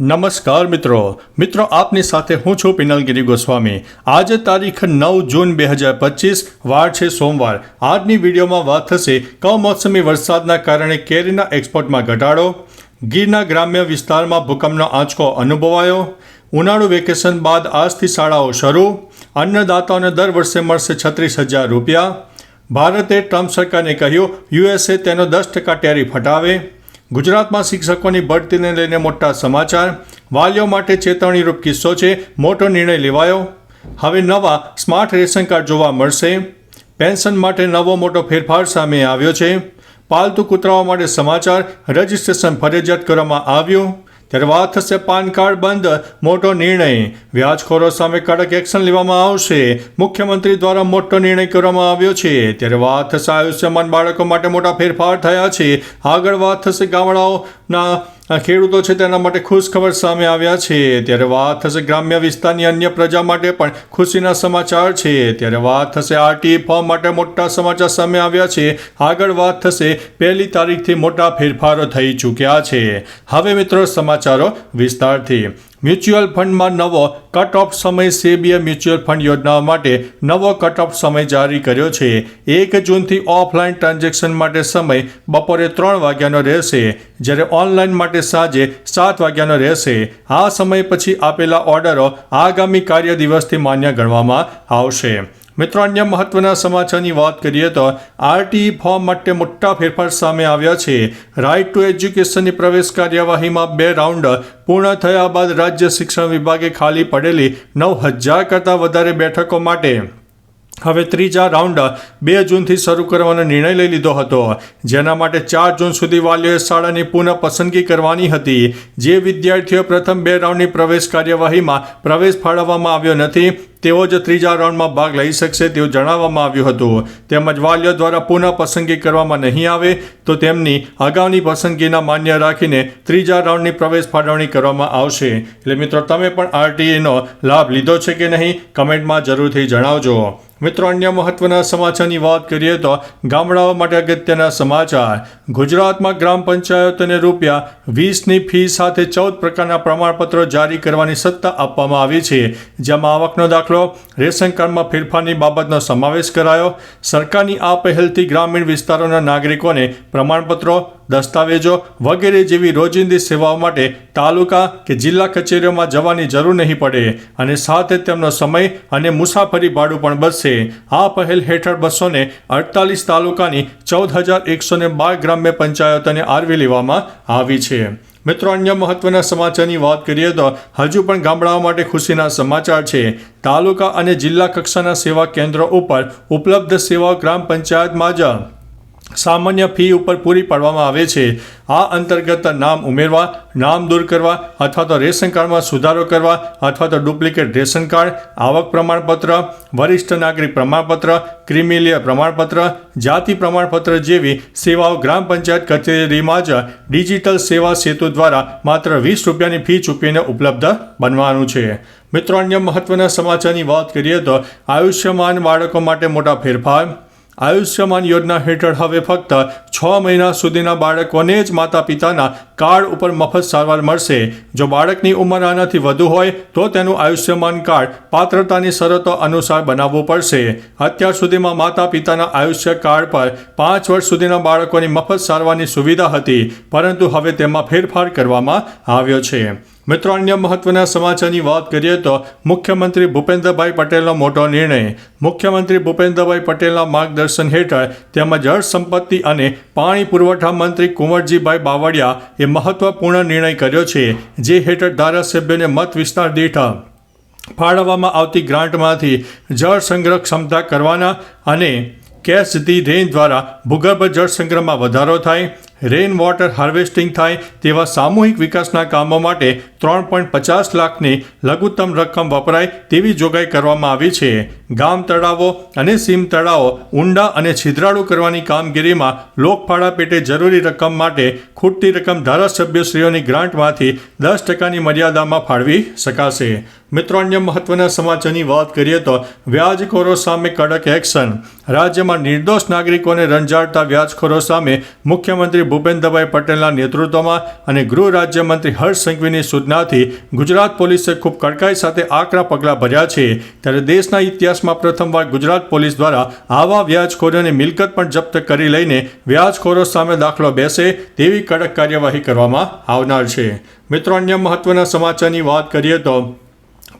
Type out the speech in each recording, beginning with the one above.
નમસ્કાર મિત્રો. મિત્રો, આપની સાથે હું છું પિનલગીરી ગોસ્વામી. આજે તારીખ નવ જૂન બે હજાર પચીસ, વાર છે સોમવાર. આજની વિડીયોમાં વાત થશે કમોસમી વરસાદના કારણે કેરીના એક્સપોર્ટમાં ઘટાડો, ગીરના ગ્રામ્ય વિસ્તારમાં ભૂકંપનો આંચકો અનુભવાયો, ઉનાળુ વેકેશન બાદ આજથી શાળાઓ શરૂ, અન્નદાતાઓને દર વર્ષે મળશે છત્રીસ હજાર રૂપિયા. ભારતે ટ્રમ્પ સરકારને કહ્યું, યુએસએ તેનો દસ ટકા ટેરિફ હટાવે. ગુજરાતમાં શિક્ષકોની બઢતીને લઈને મોટા સમાચાર. વાલીઓ માટે ચેતવણીરૂપ કિસ્સો છે. મોટો નિર્ણય લેવાયો. હવે નવા સ્માર્ટ રેશન કાર્ડ જોવા મળશે. પેન્શન માટે નવો મોટો ફેરફાર સામે આવ્યો છે. પાલતુ કૂતરાઓ માટે સમાચાર. રજિસ્ટ્રેશન ફરજિયાત કરવામાં આવ્યું. ત્યારે વાત થશે પાન કાર્ડ બંધ. મોટો નિર્ણય. વ્યાજખોરો સામે કડક એક્શન લેવામાં આવશે. મુખ્યમંત્રી દ્વારા મોટો નિર્ણય કરવામાં આવ્યો છે. ત્યારે વાત થશે આયુષ્યમાન બાળકો માટે મોટા ફેરફાર થયા છે. આગળ વાત થશે ગામડાઓના ખેડૂતો છે તેના માટે ખુશ ખબર સામે આવ્યા છે. ત્યારે વાત થશે ગ્રામ્ય વિસ્તારની અન્ય પ્રજા માટે પણ ખુશીના સમાચાર છે. ત્યારે વાત થશે આરટી ફોર્મ માટે મોટા સમાચાર સામે આવ્યા છે. આગળ વાત થશે પહેલી તારીખથી મોટા ફેરફારો થઈ ચૂક્યા છે. હવે મિત્રો સમાચારો વિસ્તારથી. મ્યુચ્યુઅલ ફંડમાં નવો કટ ઓફ સમય સેબીએ મ્યુચ્યુઅલ ફંડ યોજનાઓ માટે નવો કટ ઓફ સમય જારી કર્યો છે. એક જૂનથી ઓફલાઈન ટ્રાન્ઝેક્શન માટે સમય બપોરે ત્રણ વાગ્યાનો રહેશે, જ્યારે ઓનલાઈન માટે સાંજે સાત વાગ્યાનો રહેશે. આ સમય પછી આપેલા ઓર્ડરો આગામી કાર્ય દિવસથી માન્ય ગણવામાં આવશે. મિત્રો, અન્ય મહત્વના સમાચારની વાત કરીએ તો આરટીઈ ફોર્મ માટે મોટા ફેરફાર સામે આવ્યા છે. રાઇટ ટુ એજ્યુકેશનની પ્રવેશ કાર્યવાહીમાં બે રાઉન્ડ પૂર્ણ થયા બાદ રાજ્ય શિક્ષણ વિભાગે ખાલી પડેલી નવ હજાર કરતાં વધારે બેઠકો માટે. હવે ત્રીજા રાઉન્ડ બે જૂનથી શરૂ કરવાનો નિર્ણય લઈ લીધો હતો. જેના માટે ચાર જૂન સુધી વાલીઓએ શાળાની પુનઃ પસંદગી કરવાની હતી. જે વિદ્યાર્થીઓ પ્રથમ બે રાઉન્ડની પ્રવેશ કાર્યવાહીમાં પ્રવેશ ફાળવવામાં આવ્યો નથી તેઓ જ ત્રીજા રાઉન્ડમાં ભાગ લઈ શકશે તેવું જણાવવામાં આવ્યું હતું. તેમજ વાલીઓ દ્વારા પુનઃ પસંદગી કરવામાં નહીં આવે તો તેમની અગાઉની પસંદગીના માન્ય રાખીને ત્રીજા રાઉન્ડની પ્રવેશ ફાળવણી કરવામાં આવશે. એટલે મિત્રો, તમે પણ આરટીઈનો લાભ લીધો છે કે નહીં, કમેન્ટમાં જરૂરથી જણાવજો. મિત્રો, અન્ય મહત્વના સમાચારની વાત કરીએ તો ગામડાઓ માટે અગત્યના સમાચાર. ગુજરાતમાં ગ્રામ પંચાયતોને રૂપિયા વીસની ફી સાથે ચૌદ પ્રકારના પ્રમાણપત્રો જારી કરવાની સત્તા આપવામાં આવી છે. જેમાં આવકનો દાખલો રેશન કાર્ડમાં ફેરફારની બાબતનો સમાવેશ કરાયો. સરકારની આ પહેલથી ગ્રામીણ વિસ્તારોના નાગરિકોને પ્રમાણપત્રો, દસ્તાવેજો વગેરે જેવી રોજિંદી સેવાઓ માટે તાલુકા કે જિલ્લા કચેરીઓમાં જવાની જરૂર નહીં પડે અને સાથે તેમનો સમય અને મુસાફરી ભાડું પણ બચશે. આ પહેલ હેઠળ બસોને અડતાલીસ તાલુકાની ચૌદ હજાર એકસો બાર ગ્રામ્ય પંચાયતોને આવરી લેવામાં આવી છે. મિત્રો, અન્ય મહત્વના સમાચારની વાત કરીએ તો હજુ પણ ગામડાઓ માટે ખુશીના સમાચાર છે. તાલુકા અને જિલ્લા કક્ષાના સેવા કેન્દ્રો ઉપર ઉપલબ્ધ સેવાઓ ગ્રામ પંચાયતમાં જ સામાન્ય ફી ઉપર પૂરી પાડવામાં આવે છે. આ અંતર્ગત નામ ઉમેરવા, નામ દૂર કરવા અથવા તો રેશન કાર્ડમાં સુધારો કરવા અથવા તો ડુપ્લિકેટ રેશન કાર્ડ, આવક પ્રમાણપત્ર, વરિષ્ઠ નાગરિક પ્રમાણપત્ર ક્રિમિલિયર પ્રમાણપત્ર, જાતિ પ્રમાણપત્ર જેવી સેવાઓ ગ્રામ પંચાયત કચેરીમાં જ ડિજિટલ સેવા સેતુ દ્વારા માત્ર વીસ રૂપિયાની ફી ચૂકવીને ઉપલબ્ધ બનવાનું છે. મિત્રો, અન્ય મહત્વના સમાચારની વાત કરીએ તો આયુષ્યમાન બાળકો માટે મોટા ફેરફાર આયુષ્યમાન યોજના હેઠળ હવે ફક્ત છ મહિના સુધીના બાળકોને જ માતા પિતાના કાર્ડ ઉપર મફત સારવાર મળશે. જો બાળકની ઉંમર આનાથી વધુ હોય, તો તેનું આયુષ્યમાન કાર્ડ પાત્રતાની શરતો અનુસાર બનાવવું પડશે. અત્યાર સુધીમાં માતા પિતાના આયુષ્ય કાર્ડ પર પાંચ વર્ષ સુધીના બાળકોની મફત સારવારની સુવિધા હતી, પરંતુ હવે તેમાં ફેરફાર કરવામાં આવ્યો છે. મિત્રો, અન્ય મહત્વના સમાચારની વાત કરીએ તો મુખ્યમંત્રી ભૂપેન્દ્રભાઈ પટેલનો મોટો નિર્ણય. મુખ્યમંત્રી ભૂપેન્દ્રભાઈ પટેલના માર્ગદર્શન હેઠળ તેમજ જળ સંપત્તિ અને પાણી પુરવઠા મંત્રી કુંવરજીભાઈ બાવળિયા એ મહત્વપૂર્ણ નિર્ણય કર્યો છે, જે હેઠળ ધારાસભ્યોને મત વિસ્તાર દીઠ ફાળવવામાં આવતી ગ્રાન્ટમાંથી જળ સંગ્રહ ક્ષમતા કરવાના અને કેસ ધી રેન્જ દ્વારા ભૂગર્ભ જળ સંગ્રહમાં વધારો થાય રેઇન વોટર હાર્વેસ્ટિંગ થાય તેવા સામૂહિક વિકાસના કામો માટે ત્રણ પોઈન્ટ પચાસ લાખની લઘુત્તમ રકમ વપરાય તેવી જોગવાઈ કરવામાં આવી છે. ગામ તળાવો અને સીમ તળાવો, ઊંડા અને છિદ્રાળુ કરવાની કામગીરીમાં લોકફાળા પેટે જરૂરી રકમ માટે ખૂટતી રકમ ધારાસભ્યશ્રીઓની ગ્રાન્ટમાંથી દસ ટકાની મર્યાદામાં ફાળવી શકાશે. મિત્રો, અન્ય મહત્વના સમાચારની વાત કરીએ તો વ્યાજખોરો સામે કડક એક્શન. રાજ્યમાં નિર્દોષ નાગરિકોને રંજાડતા વ્યાજખોરો સામે મુખ્યમંત્રી ભૂપેન્દ્રભાઈ પટેલના નેતૃત્વમાં અને ગૃહ રાજ્યમંત્રી હર્ષ સંઘવીની સૂચનાથી ગુજરાત પોલીસે ખૂબ કડકાઈ સાથે આકરા પગલાં ભર્યા છે. ત્યારે દેશના ઇતિહાસમાં પ્રથમવાર ગુજરાત પોલીસ દ્વારા આવા વ્યાજખોરોની મિલકત પણ જપ્ત કરી લઈને વ્યાજખોરો સામે દાખલો બેસે તેવી કડક કાર્યવાહી કરવામાં આવનાર છે. મિત્રો, અન્ય મહત્વના સમાચારની વાત કરીએ તો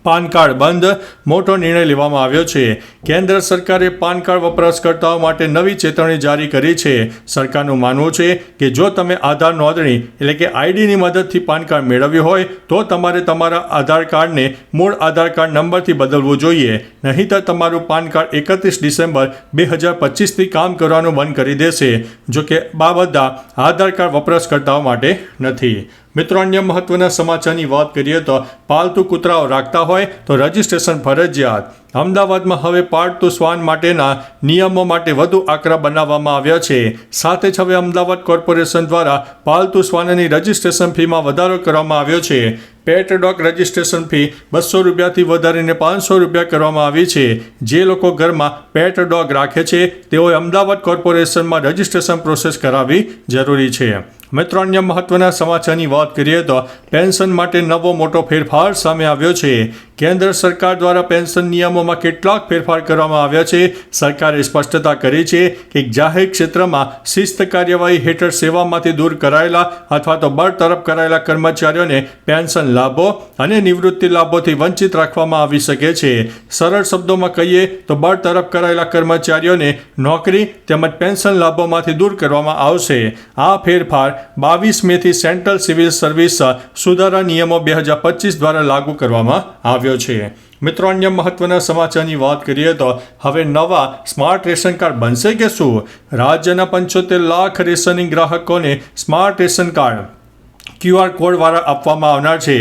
પાન કાર્ડ બંધ, મોટો નિર્ણય લેવામાં આવ્યો છે. કેન્દ્ર સરકારે પાન કાર્ડ વપરાશકર્તાઓ માટે નવી ચેતવણી જારી કરી છે. સરકારનું માનવું છે કે જો તમે આધાર નોંધણી, એટલે કે આઈડીની મદદથી પાન કાર્ડ મેળવ્યું હોય, તો તમારે તમારા આધાર કાર્ડને મૂળ આધાર કાર્ડ નંબરથી બદલવું જોઈએ. નહીંતર તમારું પાન કાર્ડ એકત્રીસ ડિસેમ્બર બે હજાર પચીસથી કામ કરવાનું બંધ કરી દેશે, જો કે બધા આધાર કાર્ડ વપરાશકર્તાઓ માટે નથી. મિત્રો, અન્ય મહત્વના સમાચારની વાત કરીએ તો પાલતુ કૂતરાઓ રાખતા હોય તો રજિસ્ટ્રેશન ફરજિયાત. અમદાવાદમાં હવે પાળતુ શ્વાન માટેના નિયમો માટે વધુ આકરા બનાવવામાં આવ્યા છે. સાથે જ હવે અમદાવાદ કોર્પોરેશન દ્વારા પાલતુ શ્વાનની રજિસ્ટ્રેશન ફીમાં વધારો કરવામાં આવ્યો છે. પેટ ડોગ રજિસ્ટ્રેશન ફી બસો રૂપિયાથી વધારીને પાંચસો રૂપિયા કરવામાં આવી છે. જે લોકો ઘરમાં પેટ ડોગ રાખે છે, તેઓએ અમદાવાદ કોર્પોરેશનમાં રજિસ્ટ્રેશન પ્રોસેસ કરાવવી જરૂરી છે. મિત્રો, અન્ય મહત્વના સમાચારની વાત કરીએ તો પેન્શન માટે નવો મોટો ફેરફાર સામે આવ્યો છે. કેન્દ્ર સરકાર દ્વારા પેન્શન નિયમોમાં કેટલાક ફેરફાર કરવામાં આવ્યા છે? સરકારે સ્પષ્ટતા કરી છે કે જાહેર ક્ષેત્રમાં શિસ્ત કાર્યવાહી હેઠળ સેવામાંથી દૂર કરાયેલા અથવા તો બરતરફ કરાયેલા કર્મચારીઓને પેન્શન લાભો અને નિવૃત્તિ લાભોથી વંચિત રાખવામાં આવી શકે છે. સરળ શબ્દોમાં કહીએ તો બરતરફ કરાયેલા કર્મચારીઓને નોકરી તેમજ પેન્શન લાભોમાંથી દૂર કરવામાં આવશે. આ ફેરફાર બાવીસ મેથી સેન્ટ્રલ સિવિલ સર્વિસ સુધારા નિયમો બે હજાર પચીસ દ્વારા લાગુ કરવામાં આવ્યો છે. મિત્રો, અન્ય મહત્વના સમાચારની વાત કરીએ તો હવે નવા સ્માર્ટ રેશન કાર્ડ બનશે કે શું? રાજ્યના પંચોતેર લાખ રેશનિંગ ગ્રાહકોને સ્માર્ટ રેશન કાર્ડ ક્યુઆર કોડવાળા આપવામાં આવનાર છે.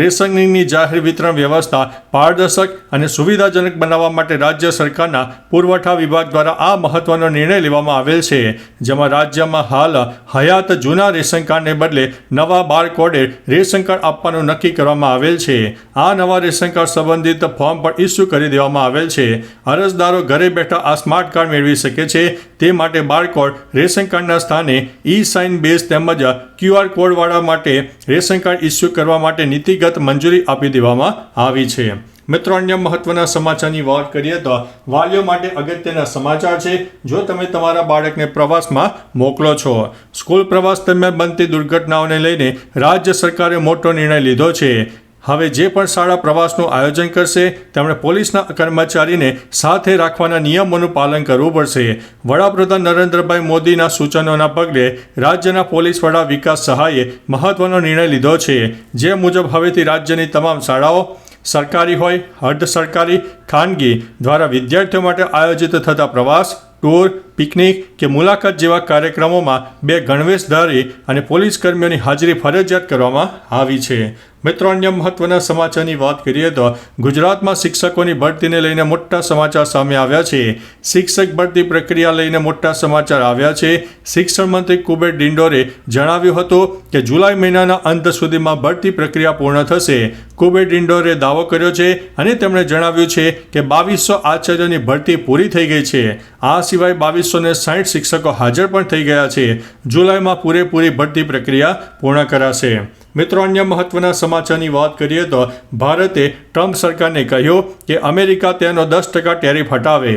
રેશનિંગની જાહેર વિતરણ વ્યવસ્થા પારદર્શક અને સુવિધાજનક બનાવવા માટે રાજ્ય સરકારના પુરવઠા વિભાગ દ્વારા આ મહત્વનો નિર્ણય લેવામાં આવેલ છે. જેમાં રાજ્યમાં હાલ હયાત જૂના રેશન કાર્ડને બદલે નવા બાર કોડે રેશન કાર્ડ આપવાનું નક્કી કરવામાં આવેલ છે. આ નવા રેશન કાર્ડ સંબંધિત ફોર્મ પણ ઇસ્યુ કરી દેવામાં આવેલ છે. અરજદારો ઘરે બેઠા આ સ્માર્ટ કાર્ડ મેળવી શકે છે. તે માટે બારકોડ રેશન કાર્ડના સ્થાને ઈ સાઇન બેઝ તેમજ ક્યુઆર કોડવાળા માટે રેશન કાર્ડ ઇસ્યુ કરવા માટે નીતિગત મંજૂરી આપી દેવામાં આવી છે. મિત્રો, અન્ય મહત્વના સમાચારની વાત કરીએ તો વાલીઓ માટે અગત્યના સમાચાર છે. જો તમે તમારા બાળકને પ્રવાસમાં મોકલો છો, સ્કૂલ પ્રવાસ દરમિયાન બનતી દુર્ઘટનાઓને લઈને રાજ્ય સરકારે મોટો નિર્ણય લીધો છે. હવે જે પણ શાળા પ્રવાસનું આયોજન કરશે, તેમણે પોલીસના કર્મચારીને સાથે રાખવાના નિયમોનું પાલન કરવું પડશે. વડાપ્રધાન નરેન્દ્રભાઈ મોદીના સૂચનોના પગલે રાજ્યના પોલીસ વડા વિકાસ સહાયે મહત્વનો નિર્ણય લીધો છે. જે મુજબ હવેથી રાજ્યની તમામ શાળાઓ સરકારી હોય અર્ધ સરકારી, ખાનગી દ્વારા વિદ્યાર્થીઓ માટે આયોજિત થતા પ્રવાસ ટૂર, પિકનિક કે મુલાકાત જેવા કાર્યક્રમોમાં બે ગણવેશધારી અને પોલીસ કર્મીઓની હાજરી ફરજિયાત કરવામાં આવી છે. મિત્રો, અન્ય મહત્વના સમાચારની વાત કરીએ તો ગુજરાતમાં શિક્ષકોની ભરતીને લઈને મોટા સમાચાર સામે આવ્યા છે. શિક્ષક ભરતી પ્રક્રિયા લઈને મોટા સમાચાર આવ્યા છે. શિક્ષણ મંત્રી કુબેર ડિંડોરે જણાવ્યું હતું કે જુલાઈ મહિનાના અંત સુધીમાં ભરતી પ્રક્રિયા પૂર્ણ થશે. કુબેર ડિંડોરે દાવો કર્યો છે અને તેમણે જણાવ્યું છે કે બાવીસો આચાર્યોની ભરતી પૂરી થઈ ગઈ છે. આ સિવાય બાવીસો ને સાઠ શિક્ષકો હાજર પણ થઈ ગયા છે. જુલાઈમાં પૂરેપૂરી ભરતી પ્રક્રિયા પૂર્ણ કરાશે. મિત્રો, અન્ય મહત્વના સમાચારની વાત કરીએ તો ભારતે ટ્રમ્પ સરકારને કહ્યું કે અમેરિકા તેનો દસ ટકા ટેરિફ હટાવે.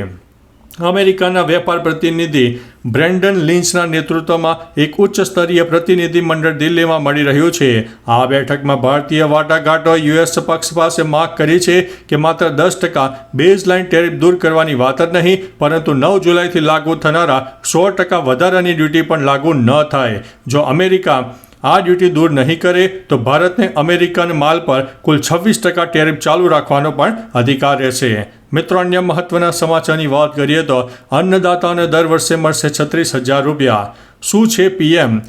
અમેરિકાના વેપાર પ્રતિનિધિ બ્રેન્ડન લિન્ચના નેતૃત્વમાં એક ઉચ્ચ સ્તરીય પ્રતિનિધિ મંડળ દિલ્હીમાં મળી રહ્યું છે. આ બેઠકમાં ભારતીય વાટાઘાટો યુએસ પક્ષ પાસે માગ કરી છે કે માત્ર દસ ટકા બેઝ લાઇન ટેરિફ દૂર કરવાની વાત જ નહીં, પરંતુ નવ જુલાઈથી લાગુ થનારા સો ટકા વધારાની ડ્યુટી પણ લાગુ ન થાય. જો અમેરિકા આ ડ્યુટી દૂર નહીં કરે તો ભારતને અમેરિકન માલ પર કુલ છવ્વીસ ટકા ટેરિફ ચાલુ રાખવાનો પણ અધિકાર રહેશે. મિત્રો, અન્ય મહત્વના સમાચારની વાત કરીએ તો અન્નદાતાઓને દર વર્ષે મળશે છત્રીસ હજાર રૂપિયા. શું છે પીએમ?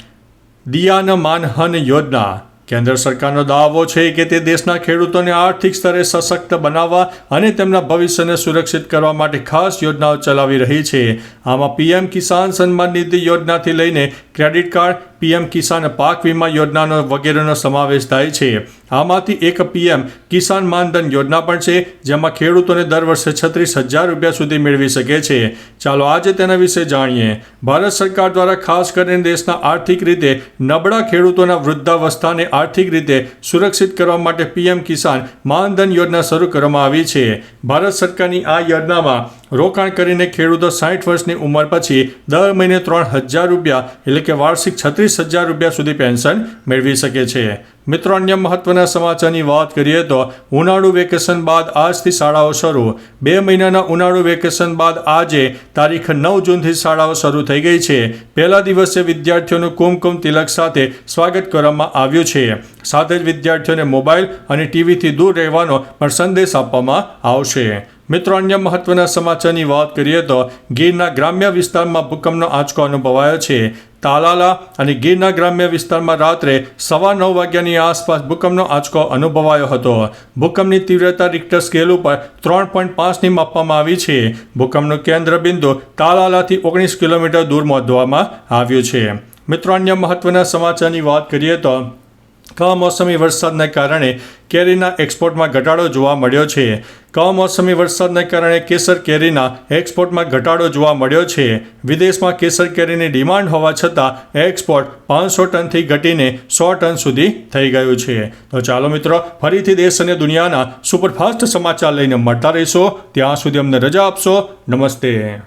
દિયાન માનહન યોજના. કેન્દ્ર સરકારનો દાવો છે કે તે દેશના ખેડૂતોને આર્થિક સ્તરે સશક્ત બનાવવા અને તેમના ભવિષ્યને સુરક્ષિત કરવા માટે ખાસ યોજનાઓ ચલાવી રહી છે. આમાં પીએમ કિસાન સન્માન નિધિ યોજનાથી લઈને ક્રેડિટ કાર્ડ, પીએમ કિસાન પાક વીમા યોજનાનો વગેરેનો સમાવેશ થાય છે. આમાંથી એક પીએમ કિસાન માનધન યોજના પણ છે, જેમાં ખેડૂતોને દર વર્ષે છત્રીસ હજાર રૂપિયા સુધી મેળવી શકે છે. ચાલો આજે તેના વિશે જાણીએ. ભારત સરકાર દ્વારા ખાસ કરીને દેશના આર્થિક રીતે નબળા ખેડૂતોના વૃદ્ધાવસ્થાને આર્થિક રીતે સુરક્ષિત કરવા માટે પીએમ કિસાન માનધન યોજના શરૂ કરવામાં આવી છે. ભારત સરકારની આ યોજનામાં રોકાણ કરીને ખેડૂતો સાઠ વર્ષની ઉંમર પછી દર મહિને ત્રણ હજાર રૂપિયા એટલે કે વાર્ષિક છત્રીસ હજાર રૂપિયા સુધી પેન્શન મેળવી શકે છે. મિત્રો, અન્ય મહત્વના સમાચારની વાત કરીએ તો ઉનાળુ વેકેશન બાદ આજથી શાળાઓ શરૂ. બે મહિનાના ઉનાળુ વેકેશન બાદ આજે તારીખ નવ જૂનથી શાળાઓ શરૂ થઈ ગઈ છે. પહેલા દિવસે વિદ્યાર્થીઓનું કુમકુમ તિલક સાથે સ્વાગત કરવામાં આવ્યું છે. સાથે જ વિદ્યાર્થીઓને મોબાઈલ અને ટીવીથી દૂર રહેવાનો પણ સંદેશ આપવામાં આવશે. મિત્રો, અન્ય મહત્વના સમાચારની વાત કરીએ તો ગીરના ગ્રામ્ય વિસ્તારમાં ભૂકંપનો આંચકો અનુભવાયો છે. તાલાલા અને ગીરના ગ્રામ્ય વિસ્તારમાં રાત્રે સવા નવ વાગ્યાની આસપાસ ભૂકંપનો આંચકો અનુભવાયો હતો. ભૂકંપની તીવ્રતા રિક્ટર સ્કેલ ઉપર ત્રણ પોઈન્ટ પાંચની માપવામાં આવી છે. ભૂકંપનું કેન્દ્ર બિંદુ તાલાલાથી ઓગણીસ કિલોમીટર દૂર નોંધવામાં આવ્યું છે. મિત્રો, અન્ય મહત્વના સમાચારની વાત કરીએ તો કમોસમી વરસાદને કારણે કેરીના એક્સપોર્ટમાં ઘટાડો જોવા મળ્યો છે. કમોસમી વરસાદને કારણે કેસર કેરીના એક્સપોર્ટમાં ઘટાડો જોવા મળ્યો છે. વિદેશમાં કેસર કેરીની ડિમાન્ડ હોવા છતાં એક્સપોર્ટ પાંચસો ટનથી ઘટીને સો ટન સુધી થઈ ગયું છે. તો ચાલો મિત્રો, ફરીથી દેશ અને દુનિયાના સુપરફાસ્ટ સમાચાર લઈને મળતા રહીશો. ત્યાં સુધી અમને રજા આપશો. નમસ્તે.